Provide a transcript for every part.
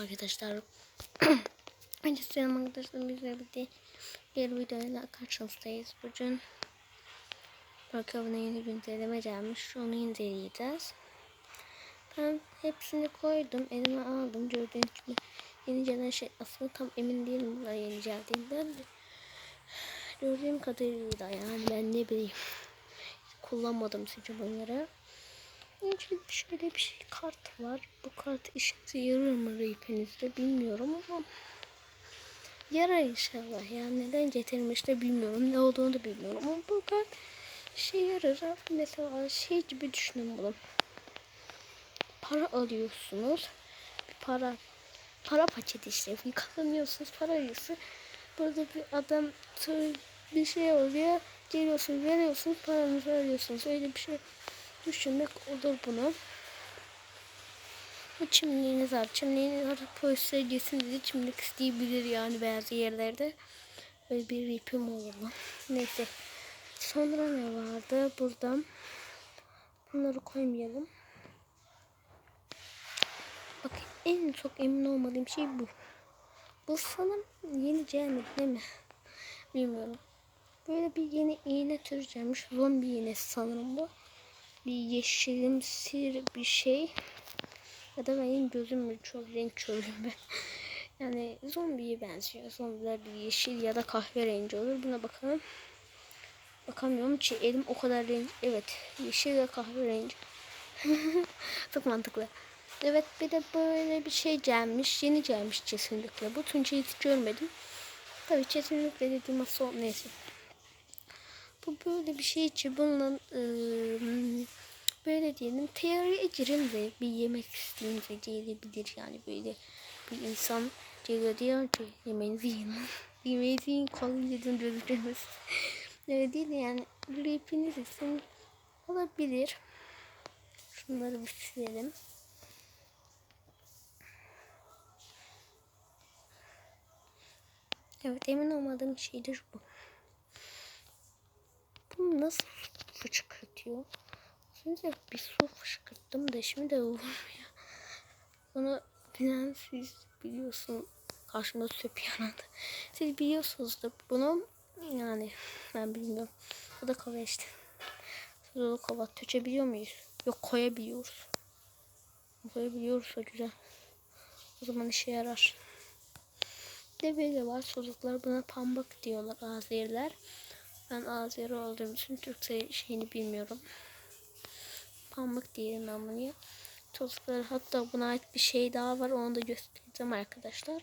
Arkadaşlar. Önce selam arkadaşlar bizle birlikte bir videoyla karşınızdayız bugün. Bakalım yeni bir inceleme gelmiş onu inceleyeceğiz. Ben hepsini koydum elime aldım. Gördüğünüz gibi yeni gelen şey aslında tam emin değilim buraya yeni geldiğinden de. Gördüğüm kadarıyla yani ben ne bileyim kullanmadım çünkü bunları Önce şöyle bir şey kart var. Bu kart işinize yarar mı reypenizde bilmiyorum ama yarar inşallah. Yani neden getirmiş de bilmiyorum. Ne olduğunu da bilmiyorum ama bu kart şey yarar. Mesela şey gibi düşünün bunu. Para alıyorsunuz. Bir para para paketi işte. Kazanıyorsunuz para alıyorsunuz. Burada bir adam bir şey oluyor. Geliyorsunuz veriyorsunuz paranızı alıyorsunuz. Öyle bir şey düşünmek olur bunu. Bu çimliğiniz var. Çimliğiniz var. Polisler gelsin dedi. Çimlik isteyebilir yani bazı yerlerde. Böyle bir ipim mu? Neyse. Sonra ne vardı? Buradan. Bunları koymayalım. Bak en çok emin olmadığım şey bu. Bu sanırım yeni gelmedi değil mi? Bilmiyorum. Böyle bir yeni iğne türü gelmiş. Zombi iğnesi sanırım bu bir yeşilimsi bir şey. Ya da benim gözüm mü çok renk ben. Yani zombiye benziyor. Zombiler bir yeşil ya da kahverengi olur. Buna bakalım. Bakamıyorum ki elim o kadar renk. Evet yeşil ve kahverengi. çok mantıklı. Evet bir de böyle bir şey gelmiş. Yeni gelmiş kesinlikle. Bu Tunç'u hiç görmedim. Tabii kesinlikle dediğim asıl neyse. Bu böyle bir şey için bununla ıı, böyle diyelim teoriye girin de bir yemek istediğinize gelebilir yani böyle bir insan geliyor diyor ki yemeğinizi yiyin. yemeğinizi yiyin kolay yedin gözükmez. Öyle değil yani rapiniz için olabilir. Şunları bir silelim. Evet emin olmadığım şeydir bu. Bunu nasıl fışkırtıyor? Şimdi bir su fışkırttım da şimdi de olmuyor. Bunu bilen siz biliyorsun karşıma söp yanadı. Siz biliyorsunuzdur bunu yani ben bilmiyorum. Bu da kova işte. Sulu kova töçebiliyor muyuz? Yok koyabiliyoruz. Koyabiliyoruz o güzel. O zaman işe yarar. Bir de böyle var çocuklar buna pambık diyorlar Azeriler. Ben Azeri olduğum için Türkçe şeyini bilmiyorum. Pamuk diyelim ben bunu. Çocuklar hatta buna ait bir şey daha var. Onu da göstereceğim arkadaşlar.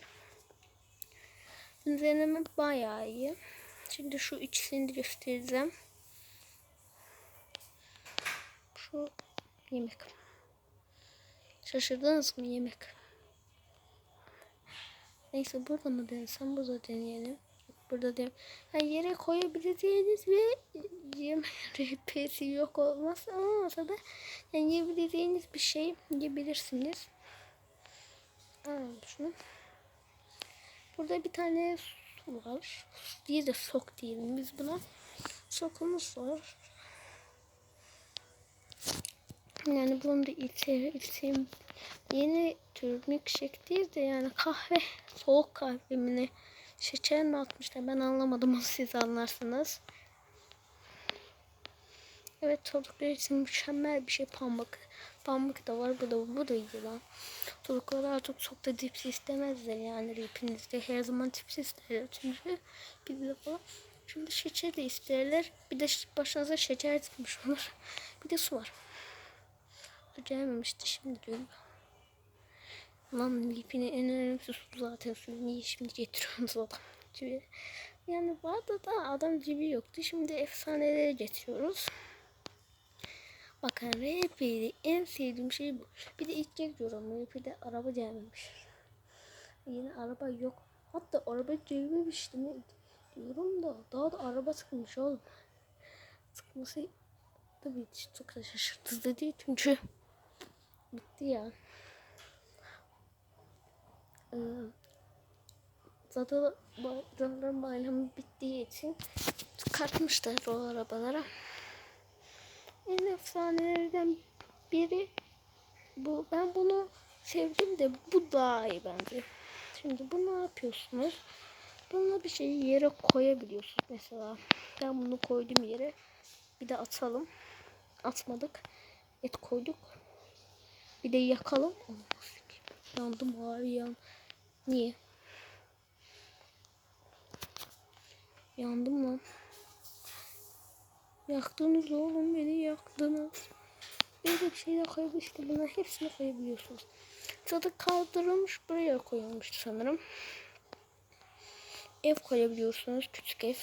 Üzerine bayağı iyi. Şimdi şu ikisini de göstereceğim. Şu yemek. Şaşırdınız mı yemek? Neyse burada mı denesem burada deneyelim burada değil. Yani yere koyabileceğiniz ve RP'si yok olmaz ama da yani yiyebileceğiniz bir şey yiyebilirsiniz. Alalım şunu. Burada bir tane su var. Diye de sok diyelim biz buna. Sokumuz var. Yani bunun da ilçe yeni tür milkshake değil de yani kahve, soğuk kahve mi ne? Şeker mi atmışlar ben anlamadım siz anlarsınız. Evet çocuklar için mükemmel bir şey pamuk. Pamuk da var bu da bu da iyi lan. Çocuklar artık çok da cips istemezler yani ripinizde her zaman cips isterler çünkü bir de o. Şimdi şeker de isterler. Bir de başınıza şeker çıkmış olur. Bir de su var. Bu gelmemişti şimdi diyorum. Lan Lipin'in en önemlisi su zaten niye şimdi getiriyorsunuz adam gibi. Yani bu da adam gibi yoktu. Şimdi efsaneleri getiriyoruz. Bakın RP'de en sevdiğim şey bu. Bir de ilk kez görüyorum. RP'de araba gelmemiş. Yine araba yok. Hatta araba gelmemiş mi? Diyorum da daha da araba çıkmış oğlum. Çıkması tabii çok da şaşırtıcı değil çünkü bitti ya. Ee, zaten Ramazan bayramı bittiği için çıkartmışlar o arabalara. En efsanelerden biri bu. Ben bunu sevdim de bu daha iyi bence. Şimdi bu ne yapıyorsunuz? Bununla bir şeyi yere koyabiliyorsunuz mesela. Ben bunu koydum yere. Bir de atalım. Atmadık. Et koyduk. Bir de yakalım. Olmaz. Yandım abi yan. Niye? Yandım lan. Yaktınız oğlum beni yaktınız. Böyle bir şeyler koyup işte bunlar hepsini koyabiliyorsunuz. Tadı kaldırılmış buraya koyulmuş sanırım. Ev koyabiliyorsunuz. Küçük ev.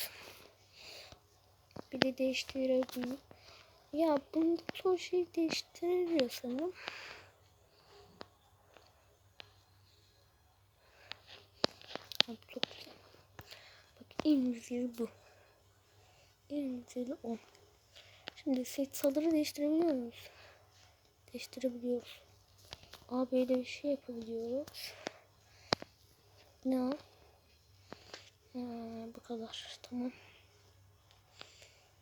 Bir de değiştirebiliyor. Ya bunda çoğu şey değiştiriliyor sanırım. Abi çok güzel. Bak en güzeli bu. En güzeli o. Şimdi set sadırı değiştirebiliyor muyuz? Değiştirebiliyoruz. Aa böyle bir şey yapabiliyoruz. Ne o? Ha, bu kadar. Tamam.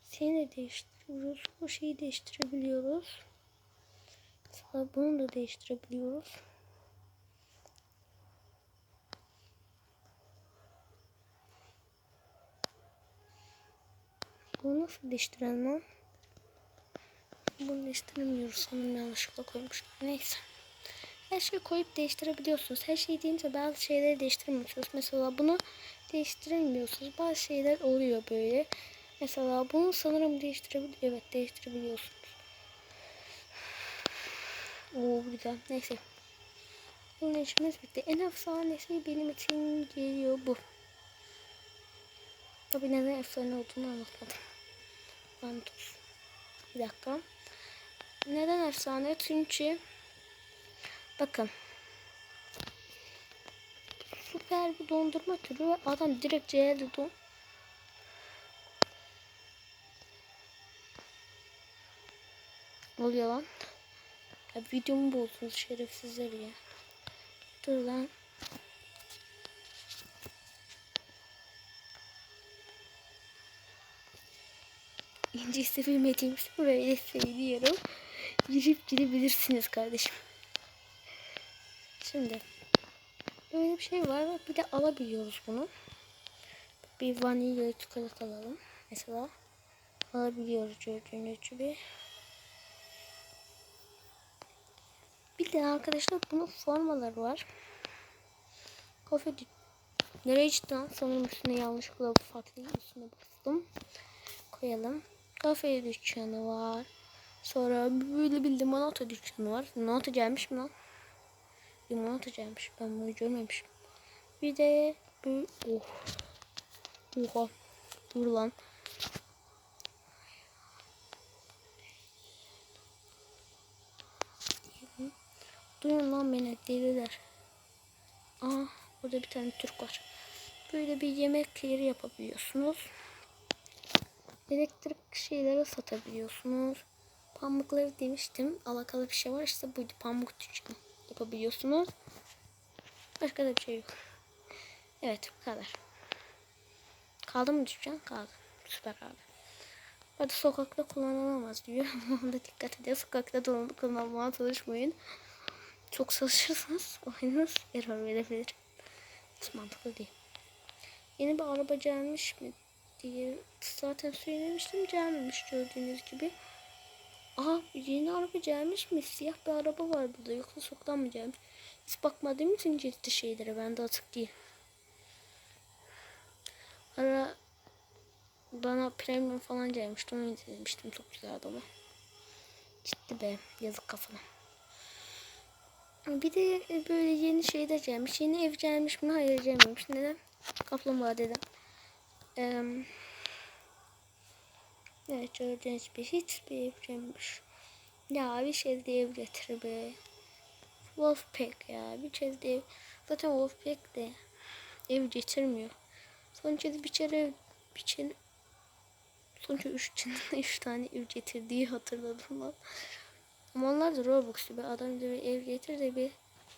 Seni de değiştiriyoruz. Bu şeyi değiştirebiliyoruz. Mesela bunu da değiştirebiliyoruz. Bunu nasıl değiştirelim lan? Bunu değiştiremiyoruz sanırım yanlışlıkla koymuş. Neyse. Her şeyi koyup değiştirebiliyorsunuz. Her şey deyince bazı şeyleri değiştiremiyorsunuz. Mesela bunu değiştiremiyorsunuz. Bazı şeyler oluyor böyle. Mesela bunu sanırım değiştirebiliyor. Evet değiştirebiliyorsunuz. Oo güzel. Neyse. Bunun işimiz bitti. En efsanesi benim için geliyor bu. Tabi neden efsane olduğunu anlatmadım. Anlatıyorum. Bir dakika. Neden efsane? Çünkü bakın süper bir dondurma türü adam direkt CL'de don Ne oluyor lan? Ya videomu bozdunuz şerefsizler ya. Dur lan. İnce sevilmediğim için böyle söylüyorum. Girip gidebilirsiniz kardeşim. Şimdi böyle bir şey var. Bir de alabiliyoruz bunu. Bir vanilya çikolata alalım. Mesela alabiliyoruz gördüğünüz gibi. Bir de arkadaşlar bunun formaları var. Kafe Nereye lan? Sanırım üstüne yanlışlıkla farklı üstüne bastım. Koyalım. Kafe dükkanı var. Sonra böyle bir limonata dükkanı var. Limonata gelmiş mi lan? Limonata gelmiş. Ben bunu görmemişim. Bir de bu oh. Oha. Dur lan. Duyun lan beni deliler. Aa burada bir tane Türk var. Böyle bir yemek yeri yapabiliyorsunuz. Elektrik şeyleri satabiliyorsunuz. Pamukları demiştim. Alakalı bir şey var işte buydu. Pamuk dükkanı yapabiliyorsunuz. Başka da bir şey yok. Evet bu kadar. Kaldı mı dükkan? Kaldı. Süper abi. Hadi sokakta kullanılamaz diyor. Ona da dikkat edin. Sokakta kullanmaya çalışmayın. Çok çalışırsanız oyunuz error verebilir. Hiç mantıklı değil. Yeni bir araba gelmiş mi diye zaten söylemiştim gelmemiş gördüğünüz gibi. Aha yeni araba gelmiş mi? Siyah bir araba var burada. Yoksa sokaktan mı gelmiş? Hiç bakmadığım için ciddi şeylere ben de atık değil. Ara bana premium falan gelmişti. Onu izlemiştim. Çok güzel adamı. Ciddi be. Yazık kafana. Bir de böyle yeni şeyler gelmiş. Yeni ev gelmiş mi? Hayır gelmemiş. Neden? Kaplumbağa dedem. Ee, evet gördüğünüz gibi hiçbir ev gelmemiş. Ya bir şey de ev getir be. Wolfpack ya. Bir kez de ev. Zaten Wolfpack de ev getirmiyor. Sonuçta bir kere bir kere sonuçta üç, üç tane ev getirdiği hatırladım lan. Ama onlar da Robux gibi. Adam bir ev getir de bir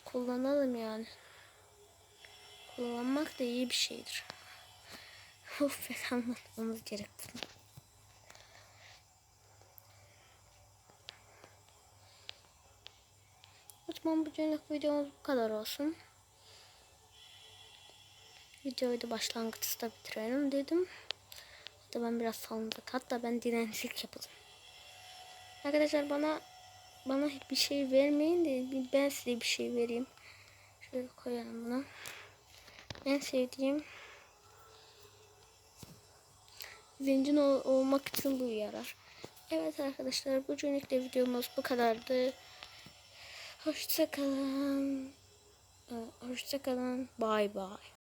kullanalım yani. Kullanmak da iyi bir şeydir. Of anlatmamız gerekti. O zaman bugünlük videomuz bu kadar olsun. Videoyu da başlangıçta bitirelim dedim. Hatta ben biraz salındık. Hatta ben dilencilik yapalım. Arkadaşlar bana bana bir şey vermeyin de ben size bir şey vereyim. Şöyle koyalım bunu. En sevdiğim zengin ol- olmak için bu yarar. Evet arkadaşlar bugünlük de videomuz bu kadardı. Hoşçakalın. Hoşçakalın. Bye bye.